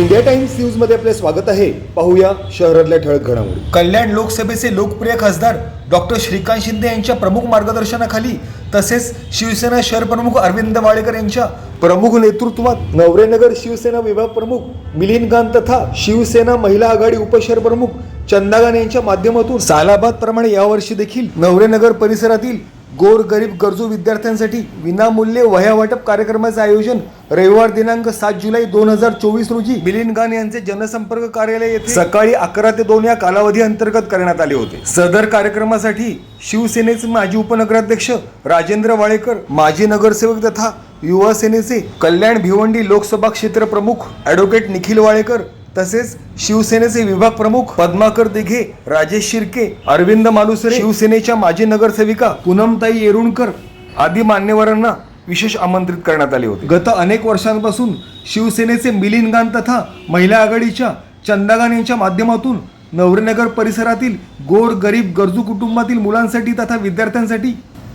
India times न्यूजमध्ये आपले स्वागत आहे. पाहूया शहरातल्या ठळक घडामोडी. कल्याण लोकसभेचे लोकप्रिय खासदार डॉक्टर श्रीकांत शिंदे यांच्या प्रमुख मार्गदर्शनाखाली तसेच शिवसेना शहर प्रमुख अरविंद वाडेकर यांच्या प्रमुख नेतृत्वात नवरेनगर शिवसेना विभाग प्रमुख मिलिंदगान तथा शिवसेना महिला आघाडी उपशहर प्रमुख चंदागान यांच्या माध्यमातून सालाबाद प्रमाणे यावर्षी देखील नवरेनगर परिसरातील गोरगरीब गरजू विद्यार्थ्यांसाठी विनामूल्य वह्या वाटप कार्यक्रमाचे आयोजन रविवार दिनांक सात जुलै दोन हजार चोवीस रोजी मिलिंद गान यांचे जनसंपर्क कार्यालय येथे सकाळी अकरा ते दोन या कालावधी अंतर्गत करण्यात आले होते. सदर कार्यक्रमासाठी शिवसेनेचे माजी उपनगराध्यक्ष राजेंद्र वाळेकर माजी नगरसेवक तथा युवा सेनेचे कल्याण भिवंडी लोकसभा क्षेत्र प्रमुख ॲडव्होकेट निखिल वाळेकर तसेच शिवसेनेचे विभाग प्रमुख पद्माकर दिघे राजेश शिर्के अरविंद मालुसरे शिवसेनेच्या माजी नगरसेविका पूनमताई येरुणकर आदी मान्यवरांना विशेष आमंत्रित करण्यात आले होते. गत अनेक वर्षांपासून शिवसेनेचे मिलिंद गान तथा महिला आघाडीच्या चंदागान यांच्या माध्यमातून नवरेनगर परिसरातील गोर गरीब गरजू कुटुंबातील मुलांसाठी तथा विद्यार्थ्यांसाठी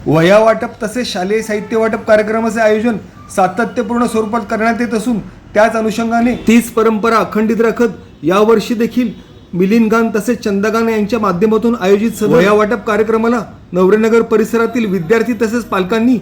वया वाटप तसेच शालेय साहित्य वाटप कार्यक्रमाचे आयोजन सातत्यपूर्ण स्वरूपात करण्यात येत असून त्याच अनुषंगाने तीच परंपरा अखंडित राखत यावर्षी देखील मिलिंद गान तसेच चंदागान यांच्या माध्यमातून आयोजित सदर वह्या वाटप कार्यक्रमाला नवरेनगर परिसरातील विद्यार्थी तसेच पालकांनी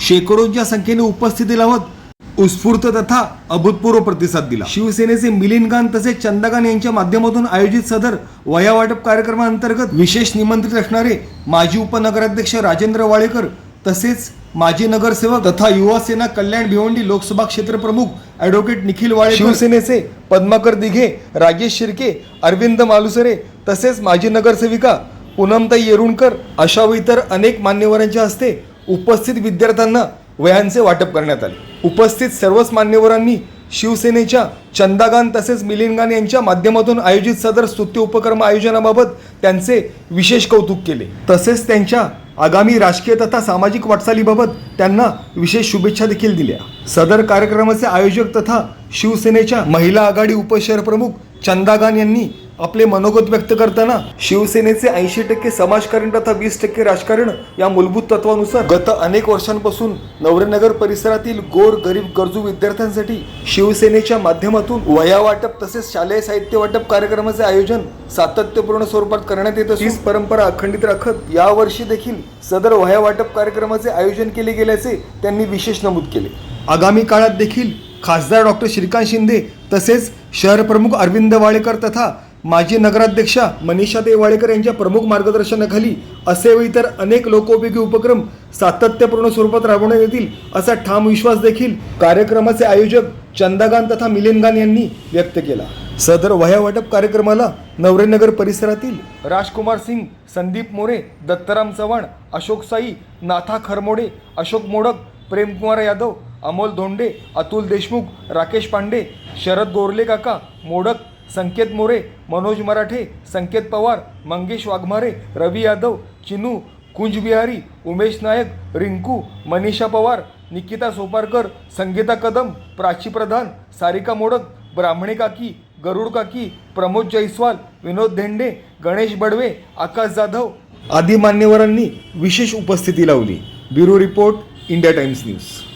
शेकडोंच्या संख्येने उपस्थिती लावत उत्स्फूर्त तथा अभूतपूर्व प्रतिसाद दिला. शिवसेनेचे मिलिंद गान तसेच चंदागान यांच्या माध्यमातून आयोजित सदर वया वाटप कार्यक्रमाअंतर्गत विशेष निमंत्रित असणारे माजी उपनगराध्यक्ष राजेंद्र वाळेकर तसेच माजी नगरसेवक तथा युवा सेना कल्याण भिवंडी लोकसभा क्षेत्र प्रमुख ॲडव्होकेट निखिल वाळे शिवसेनेचे पद्माकर दिघे राजेश शिर्के अरविंद मालुसरे तसेच माजी नगरसेविका पूनमताई येरुणकर अशा व इतर अनेक मान्यवरांच्या हस्ते उपस्थित विद्यार्थ्यांना वयांचे वाटप करण्यात आले. उपस्थित सर्वच मान्यवरांनी शिवसेनेच्या चंदागान तसेच मिलिंदगान यांच्या माध्यमातून आयोजित सदर स्तुत्य उपक्रम आयोजनाबाबत त्यांचे विशेष कौतुक केले. तसेच त्यांच्या आगामी राजकीय तथा सामाजिक वाटचालीबाबत त्यांना विशेष शुभेच्छा देखील दिल्या. सदर कार्यक्रमाचे आयोजक तथा शिवसेनेच्या महिला आघाडी उपशहर प्रमुख चंदागान यांनी आपले मनोगत व्यक्त करताना शिवसेनेचे ऐंशी टक्के समाजकारण तथा वीस टक्के राजकारण या मूलभूत तत्वानुसार. गत अनेक वर्षांपासून नवरेनगर परिसरातील गोर गरीब गरजू विद्यार्थ्यांसाठी शिवसेनेच्या माध्यमातून वया वाटप तसेच शालेय साहित्य वाटप कार्यक्रमाचे आयोजन सातत्यपूर्ण स्वरूपात करण्यात येत असून परंपरा अखंडित राखत यावर्षी देखील सदर वया वाटप कार्यक्रमाचे आयोजन केले गेल्याचे त्यांनी विशेष नमूद केले. आगामी काळात देखील खासदार डॉक्टर श्रीकांत शिंदे तसेच शहर प्रमुख अरविंद वाळेकर तथा माजी नगराध्यक्षा मनीषा देवाळेकर यांच्या प्रमुख मार्गदर्शनाखाली असे तर अनेक लोकोपयोगी उपक्रम सातत्यपूर्ण स्वरूपात राबवण्यात येतील असा ठाम विश्वास देखील कार्यक्रमाचे आयोजक चंदागान तथा मिलिनगान यांनी व्यक्त केला. सदर वह्यावाटप कार्यक्रमाला नवरेनगर परिसरातील राजकुमार सिंग संदीप मोरे दत्तराम चव्हाण अशोक साई नाथा खरमोडे अशोक मोडक प्रेमकुमार यादव अमोल धोंडे अतुल देशमुख राकेश पांडे शरद गोरले काका मोडक संकेत मोरे मनोज मराठे संकेत पवार मंगेश वाघमारे रवी यादव चिनू कुंजबिहारी उमेश नायक रिंकू मनीषा पवार निकिता सोपारकर संगीता कदम प्राची प्रधान सारिका मोडक ब्राह्मणे काकी गरुड काकी प्रमोद जयस्वाल विनोद धेंडे गणेश बडवे आकाश जाधव. आदी मान्यवरांनी विशेष उपस्थिती लावली. Bureau report India Times news.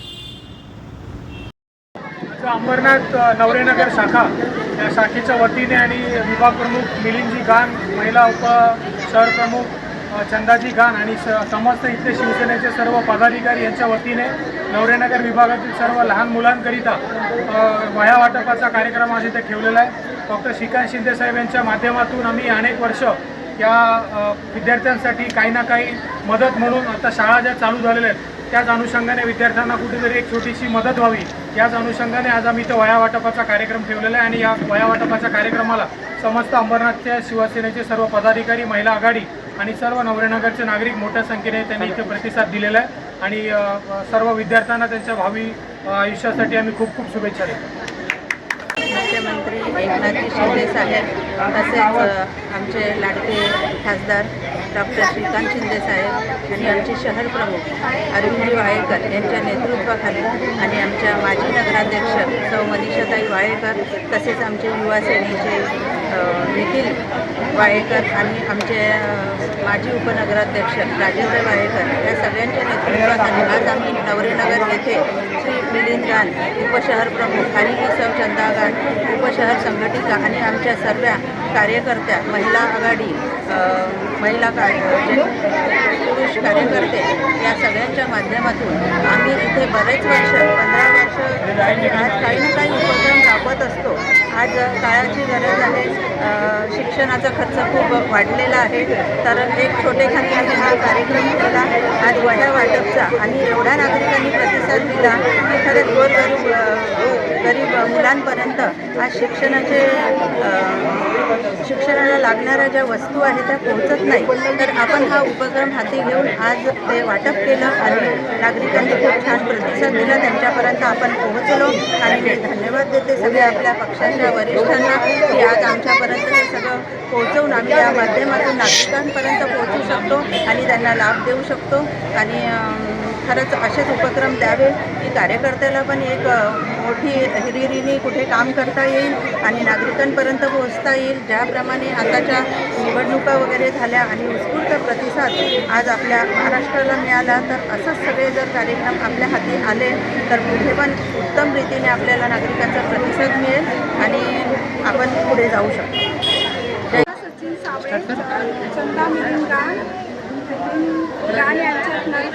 Ambernath Navrenagar शाखा या शाखेच्या वतीने आणि विभाग प्रमुख मिलिंदजी गान महिला उप शहर प्रमुख चंदाजी गान आणि स समस्त इथले शिवसेनेचे सर्व पदाधिकारी यांच्या वतीने नवरेनगर विभागातील सर्व लहान मुलांकरिता अ, वह्या वाटपाचा कार्यक्रम आज इथे ठेवलेला आहे. डॉक्टर श्रीकांत शिंदेसाहेब यांच्या माध्यमातून आम्ही अनेक वर्ष या विद्यार्थ्यांसाठी काही ना काही मदत म्हणून आता शाळा ज्या चालू झालेल्या आहेत त्याच अनुषंगाने विद्यार्थ्यांना कुठेतरी एक छोटीशी मदत व्हावी. याच अनुषंगाने आज आम्ही इथं वया वाटपाचा कार्यक्रम ठेवलेला आहे आणि या वया वाटपाच्या कार्यक्रमाला समस्त अंबरनाथच्या शिवसेनेचे सर्व पदाधिकारी महिला आघाडी आणि सर्व नवरेनगरचे नागरिक मोठ्या संख्येने त्यांनी इथे प्रतिसाद दिलेला आहे. आणि सर्व विद्यार्थ्यांना त्यांच्या भावी आयुष्यासाठी आम्ही खूप खूप शुभेच्छा देतो. मुख्यमंत्री एकनाथजी शिंदे साहेब तसेच आमचे लाडके खासदार डॉक्टर श्रीकांत शिंदे साहेब आणि आमचे शहर प्रमुख अरविंदजी वाळेकर यांच्या नेतृत्वाखाली आणि आमच्या माजी नगराध्यक्ष सौ मनीषाताई वाळेकर तसेच आमचे युवा सेनेचे निखिल वायेकर आणि आमचे माजी उपनगराध्यक्ष राजेंद्र वाळेकर या सगळ्यांच्या नेतृत्वाखाली आज आम्ही नवरेनगर येथे श्री मिलिंद गान उपशहर प्रमुख आणि ही सौ चंदा गान उपशहर संघटिका आणि आमच्या सर्व कार्यकर्त्या महिला आघाडी महिला का पुरुष कार्यकर्ते या सगळ्यांच्या माध्यमातून आम्ही इथे बरेच वर्ष पंधरा वर्ष आज काही ना काही उपक्रम राबवत असतो. आज काळाची गरज आहे शिक्षणाचा खर्च खूप वाढलेला आहे. तर एक छोटेखानी हा कार्यक्रम केला. आज वह्या वाटपचा आणि एवढ्या नागरिकांनी प्रतिसाद दिला. की खरंच गोरगरीब गरीब मुलांपर्यंत आज शिक्षणाचे शिक्षणाला लागणाऱ्या ज्या वस्तू आहेत त्या पोहोचत नाही. तर आपण हा उपक्रम हाती घेऊन आज ते वाटप केलं आणि नागरिकांनी खूप छान प्रतिसाद दिला. त्यांच्यापर्यंत आपण पोहोचलो आणि मी धन्यवाद देते सगळ्या आपल्या पक्षाच्या वरिष्ठांना की आज आमच्यापर्यंत हे सगळं पोहोचवून आम्ही या माध्यमातून नागरिकांपर्यंत पोहोचू शकतो आणि त्यांना लाभ देऊ शकतो. आणि खरंच असेच उपक्रम द्यावे की कार्यकर्त्याला पण एक मोठी हिरिरीने कुठे काम करता येईल आणि नागरिकांपर्यंत पोहोचता येईल. ज्याप्रमाणे आताच्या निवडणुका वगैरे झाल्या आणि उत्स्फूर्त प्रतिसाद आज आपल्या महाराष्ट्राला मिळाला तर असंच सगळे जर कार्यक्रम आपल्या हाती आले तर पुढे पण उत्तम रीतीने आपल्याला नागरिकांचा प्रतिसाद मिळेल आणि आपण पुढे जाऊ शकतो. सचिन सावळे चंदा मिलिंद गान गान यांच्या नव-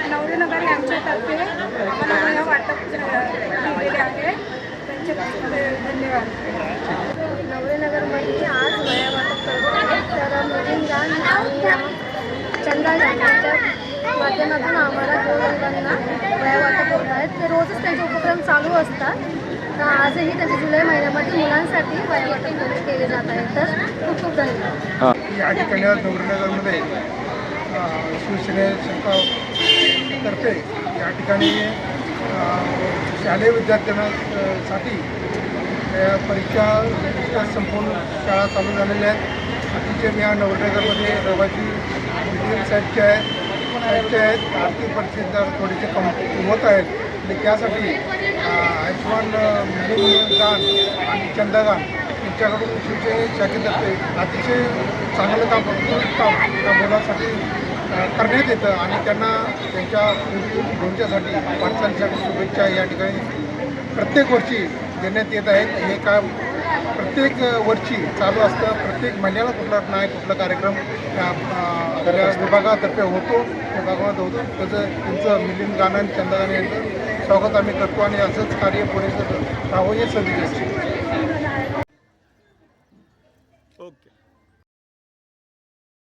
नवरेनगर मला मला वह्या वाटप केलेले आहे त्यांचे धन्यवाद नवरेनगरमध्ये आज वया वाटप करत तर मुलींना आणि चंदा गान माध्यमातून आम्हाला गोरगरिबांना वया वाटप होत आहेत ते रोजच त्यांचे उपक्रम चालू असतात तर आजही त्यांच्या जुलै महिन्यामध्ये मुलांसाठी वया वाटप केले जात आहे तर खूप खूप धन्यवाद या ठिकाणी आज नवरनगरमध्ये शिवसेने शिवसेनेच्या तर्फे या ठिकाणी शालेय विद्यार्थ्यांसाठी परीक्षा नुकत्याच संपूर्ण शाळा चालू झालेल्या आहेत. अतिशय या नवरनगरमध्ये रवाची वकील साहेबचे आहेत साहेबचे आहेत. आर्थिक परिस्थिती थोडेसे कम होत आहेत. आणि त्यासाठी आयुष्मान अ, आणि चंदागान यांच्याकडून शिवसेने शाखेतर्फे अतिशय चांगलं काम काम त्या मुलासाठी करण्यात येतं आणि त्यांना त्यांच्या भविष्यासाठी वाटचालीसाठी शुभेच्छा या ठिकाणी प्रत्येक वर्षी देण्यात येत आहेत. हे काम प्रत्येक वर्षी चालू असतं. प्रत्येक महिन्याला कुठला नाही कुठला कार्यक्रम त्या विभागातर्फे होतो विभागात होतो. त्याचं त्यांचं मिलिंद गाणं आणि यांचं स्वागत आम्ही करतो आणि असंच कार्य पुढे राहावं हे संधी असते